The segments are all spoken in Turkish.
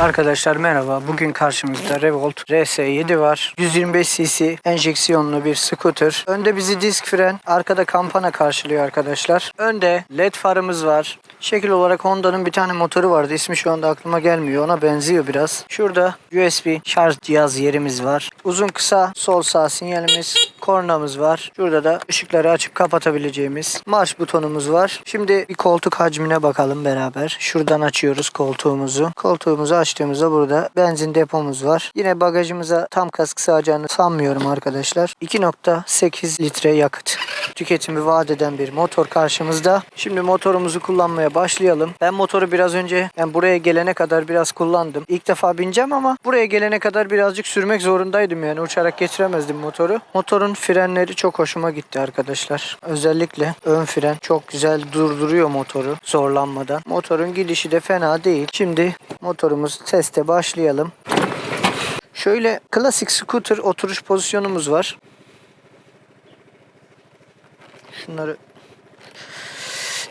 Arkadaşlar merhaba. Bugün karşımızda Revolt RS7 var. 125 cc enjeksiyonlu bir scooter. Önde bizi disk fren, arkada kampana karşılıyor arkadaşlar. Önde led farımız var. Şekil olarak Honda'nın bir tane motoru vardı. İsmi şu anda aklıma gelmiyor. Ona benziyor biraz. Şurada USB şarj cihaz yerimiz var. Uzun kısa sol sağ sinyalimiz. Kornamız var. Şurada da ışıkları açıp kapatabileceğimiz marş butonumuz var. Şimdi bir koltuk hacmine bakalım beraber. Şuradan açıyoruz koltuğumuzu. Koltuğumuzu açtığımızda burada benzin depomuz var. Yine bagajımıza tam kask sığacağını sanmıyorum arkadaşlar. 2.8 litre yakıt tüketimi vaat eden bir motor karşımızda. Şimdi motorumuzu kullanmaya başlayalım. Ben motoru biraz önce yani buraya gelene kadar biraz kullandım. İlk defa bineceğim ama buraya gelene kadar birazcık sürmek zorundaydım yani uçarak geçiremezdim motoru. Motorun frenleri çok hoşuma gitti arkadaşlar. Özellikle ön fren çok güzel durduruyor motoru zorlanmadan. Motorun gidişi de fena değil. Şimdi motorumuz teste başlayalım. Şöyle klasik scooter oturuş pozisyonumuz var. Şunları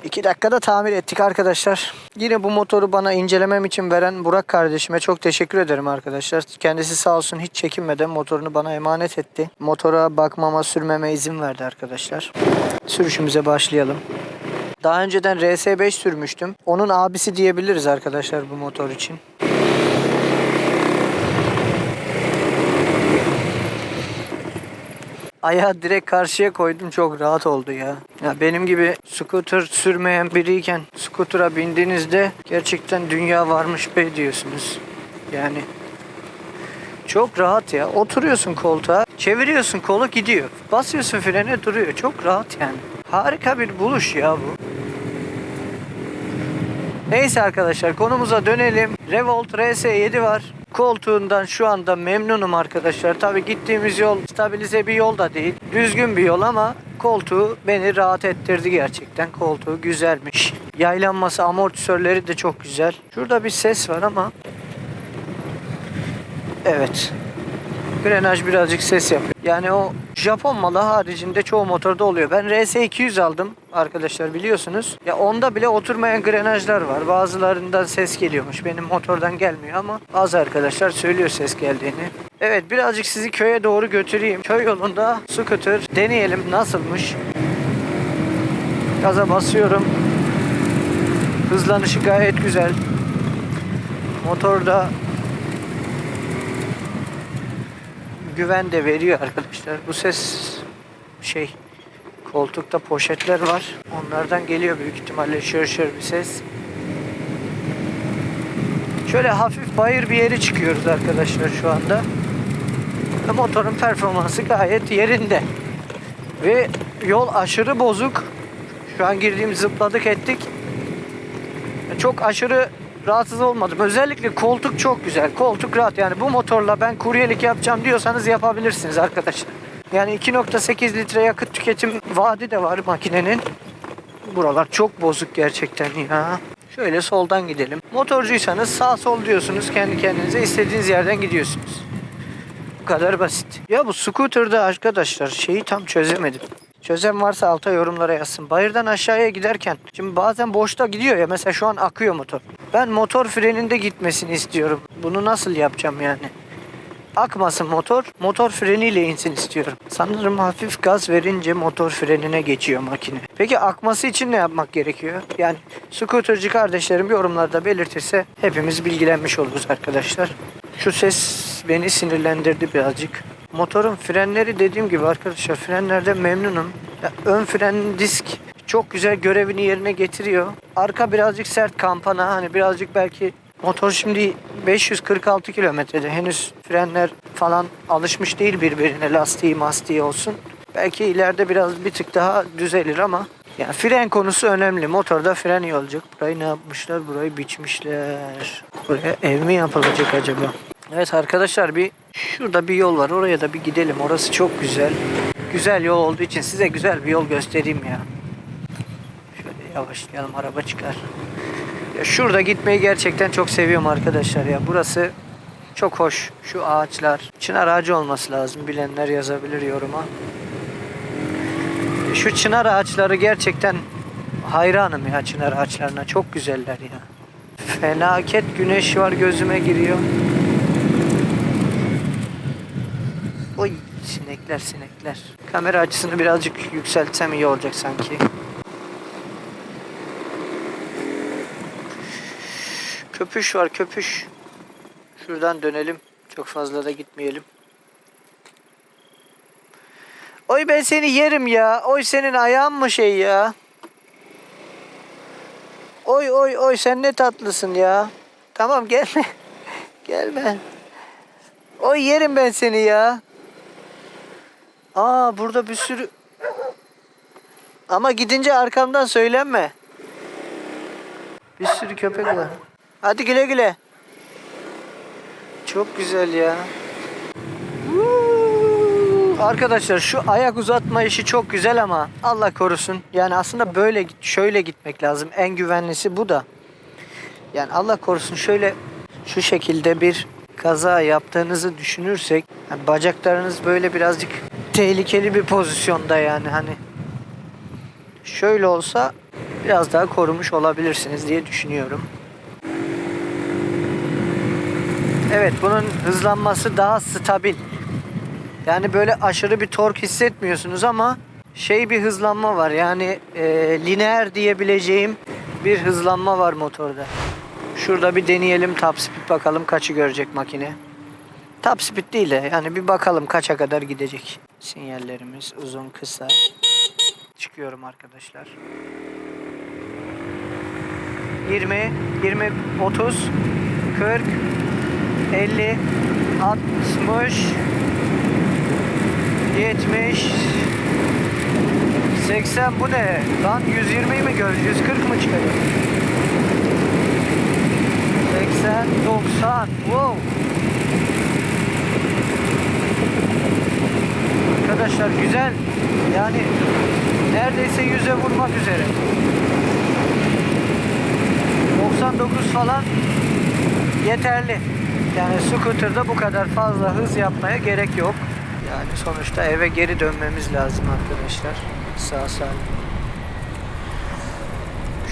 2 dakikada tamir ettik arkadaşlar. Yine bu motoru bana incelemem için veren Burak kardeşime çok teşekkür ederim arkadaşlar. Kendisi sağ olsun hiç çekinmeden motorunu bana emanet etti. Motora bakmama, sürmeme izin verdi arkadaşlar. Sürüşümüze başlayalım. Daha önceden RS5 sürmüştüm. Onun abisi diyebiliriz arkadaşlar bu motor için. Ayağı direkt karşıya koydum çok rahat oldu ya. Ya benim gibi scooter sürmeyen biriyken scooter'a bindiğinizde gerçekten dünya varmış be diyorsunuz. Yani çok rahat ya. Oturuyorsun koltuğa, çeviriyorsun kolu gidiyor. Basıyorsun frene duruyor. Çok rahat yani. Harika bir buluş ya bu. Neyse arkadaşlar konumuza dönelim. Revolt RS7 var. Koltuğundan şu anda memnunum arkadaşlar. Tabi gittiğimiz yol stabilize bir yol da değil. Düzgün bir yol ama koltuğu beni rahat ettirdi gerçekten. Koltuğu güzelmiş. Yaylanması, amortisörleri de çok güzel. Şurada bir ses var ama Evet. Frenaj birazcık ses yapıyor. Yani o Japon malı haricinde çoğu motorda oluyor. Ben RS200 aldım arkadaşlar biliyorsunuz. Ya onda bile oturmayan grenajlar var. Bazılarından ses geliyormuş. Benim motordan gelmiyor ama bazı arkadaşlar söylüyor ses geldiğini. Evet birazcık sizi köye doğru götüreyim. Köy yolunda scooter deneyelim nasılmış. Gaza basıyorum. Hızlanışı gayet güzel. Motorda güven de veriyor arkadaşlar. Bu ses şey koltukta poşetler var. Onlardan geliyor büyük ihtimalle şır şır bir ses. Şöyle hafif bayır bir yere çıkıyoruz arkadaşlar şu anda. Ve motorun performansı gayet yerinde. Ve yol aşırı bozuk. Şu an girdiğim zıpladık ettik. Çok aşırı rahatsız olmadım. Özellikle koltuk çok güzel. Koltuk rahat. Yani bu motorla ben kuryelik yapacağım diyorsanız yapabilirsiniz arkadaşlar. Yani 2.8 litre yakıt tüketim vaadi de var makinenin. Buralar çok bozuk gerçekten ya. Şöyle soldan gidelim. Motorcuysanız sağ sol diyorsunuz kendi kendinize istediğiniz yerden gidiyorsunuz. Bu kadar basit. Ya bu scooter'da arkadaşlar şeyi tam çözemedim. Çözen varsa alta yorumlara yazsın. Bayırdan aşağıya giderken şimdi bazen boşta gidiyor ya mesela şu an akıyor motor. Ben motor freninde gitmesini istiyorum. Bunu nasıl yapacağım yani? Akmasın motor, motor freniyle insin istiyorum. Sanırım hafif gaz verince motor frenine geçiyor makine. Peki akması için ne yapmak gerekiyor? Yani scootercı kardeşlerim yorumlarda belirtirse hepimiz bilgilenmiş oluruz arkadaşlar. Şu ses beni sinirlendirdi birazcık. Motorun frenleri dediğim gibi arkadaşlar frenlerden memnunum. Ya, ön fren disk çok güzel görevini yerine getiriyor. Arka birazcık sert kampana hani birazcık belki motor şimdi 546 kilometrede henüz frenler falan alışmış değil birbirine lastiği mastiği olsun. Belki ileride biraz bir tık daha düzelir ama yani fren konusu önemli. Motorda fren iyi olacak. Burayı ne yapmışlar? Burayı biçmişler. Buraya ev mi yapılacak acaba? Evet arkadaşlar bir şurada bir yol var. Oraya da bir gidelim. Orası çok güzel. Güzel yol olduğu için size güzel bir yol göstereyim ya. Yavaşlayalım araba çıkar. Ya şurada gitmeyi gerçekten çok seviyorum arkadaşlar ya. Burası çok hoş. Şu ağaçlar. Çınar ağacı olması lazım. Bilenler yazabilir yoruma. Şu çınar ağaçları gerçekten hayranım ya çınar ağaçlarına. Çok güzeller ya. Felaket güneş var gözüme giriyor. Oy sinekler sinekler. Kamera açısını birazcık yükseltsem iyi olacak sanki. Köpüş var köpüş. Şuradan dönelim. Çok fazla da gitmeyelim. Oy ben seni yerim ya. Oy senin ayağın mı şey ya? Oy oy oy sen ne tatlısın ya. Tamam gelme. gelme. Oy yerim ben seni ya. Aa burada bir sürü... Ama gidince arkamdan söylenme. Bir sürü köpek var. Hadi güle güle. Çok güzel ya. Arkadaşlar şu ayak uzatma işi çok güzel ama Allah korusun. Yani aslında böyle şöyle gitmek lazım. En güvenlisi bu da. Yani Allah korusun şöyle şu şekilde bir kaza yaptığınızı düşünürsek yani bacaklarınız böyle birazcık tehlikeli bir pozisyonda yani hani şöyle olsa biraz daha korumuş olabilirsiniz diye düşünüyorum. Evet bunun hızlanması daha stabil. Yani böyle aşırı bir tork hissetmiyorsunuz ama şey bir hızlanma var. Yani e, lineer diyebileceğim bir hızlanma var motorda. Şurada bir deneyelim top speed bakalım kaçı görecek makine. Top speed değil de yani bir bakalım kaça kadar gidecek. Sinyallerimiz uzun kısa. Çıkıyorum arkadaşlar. 20, 20, 30, 40, 50, 60, 70, 80 bu ne? Lan 120'yi mi göreceğiz? 140 mı çıkacak? 80, 90. Wow. Arkadaşlar güzel. Yani neredeyse yüze vurmak üzere. 99 falan yeterli. Yani scooter'da bu kadar fazla hız yapmaya gerek yok. Yani sonuçta eve geri dönmemiz lazım arkadaşlar. Sağ salim.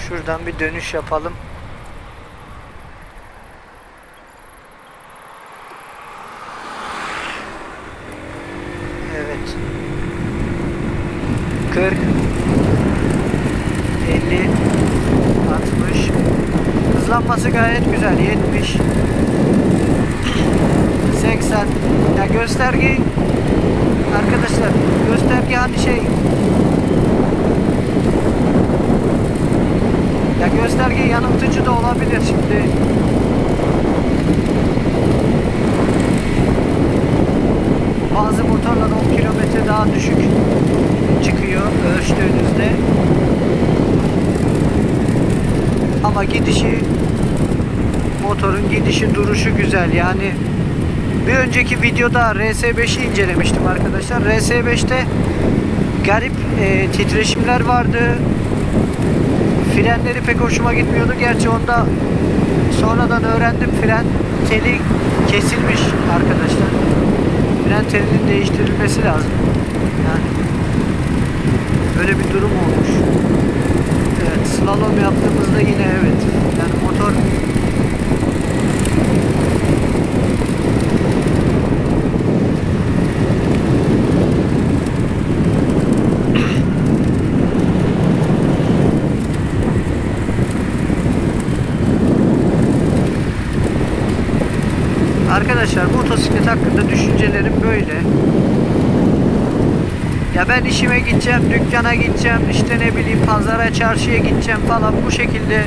Şuradan bir dönüş yapalım. Evet. 40 50 60 Hızlanması gayet güzel. 70 80 Ya gösterge Arkadaşlar gösterge hani şey Ya gösterge yanıltıcı da olabilir şimdi. Bazı motorlar 10 kilometre daha düşük çıkıyor ölçtüğünüzde. Ama gidişi motorun gidişi duruşu güzel. Yani bir önceki videoda RS5'i incelemiştim arkadaşlar. RS5'te garip e, titreşimler vardı. Frenleri pek hoşuma gitmiyordu. Gerçi onda sonradan öğrendim fren teli kesilmiş arkadaşlar. Fren telinin değiştirilmesi lazım. Yani böyle bir durum olmuş. Evet, slalom yaptığımızda yine evet. Yani motor Arkadaşlar motosiklet hakkında düşüncelerim böyle. Ya ben işime gideceğim, dükkana gideceğim, işte ne bileyim pazara, çarşıya gideceğim falan bu şekilde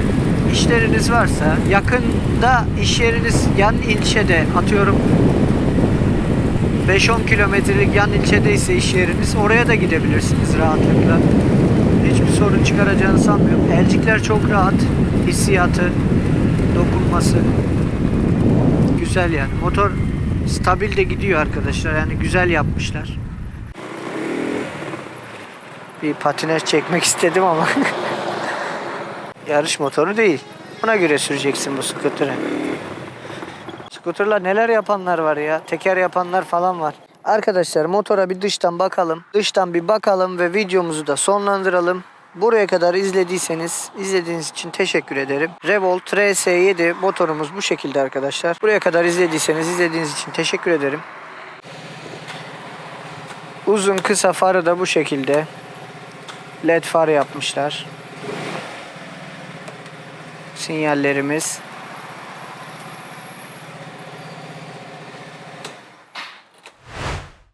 işleriniz varsa yakında iş yeriniz yan ilçede atıyorum 5-10 kilometrelik yan ilçedeyse iş yeriniz oraya da gidebilirsiniz rahatlıkla. Hiçbir sorun çıkaracağını sanmıyorum. Elcikler çok rahat. Hissiyatı, dokunması güzel yani. Motor stabil de gidiyor arkadaşlar. Yani güzel yapmışlar. Bir patinaj çekmek istedim ama yarış motoru değil. Buna göre süreceksin bu scooter'ı. Scooter'la neler yapanlar var ya. Teker yapanlar falan var. Arkadaşlar motora bir dıştan bakalım. Dıştan bir bakalım ve videomuzu da sonlandıralım. Buraya kadar izlediyseniz izlediğiniz için teşekkür ederim. Revolt RS7 motorumuz bu şekilde arkadaşlar. Buraya kadar izlediyseniz izlediğiniz için teşekkür ederim. Uzun kısa farı da bu şekilde. LED far yapmışlar. Sinyallerimiz.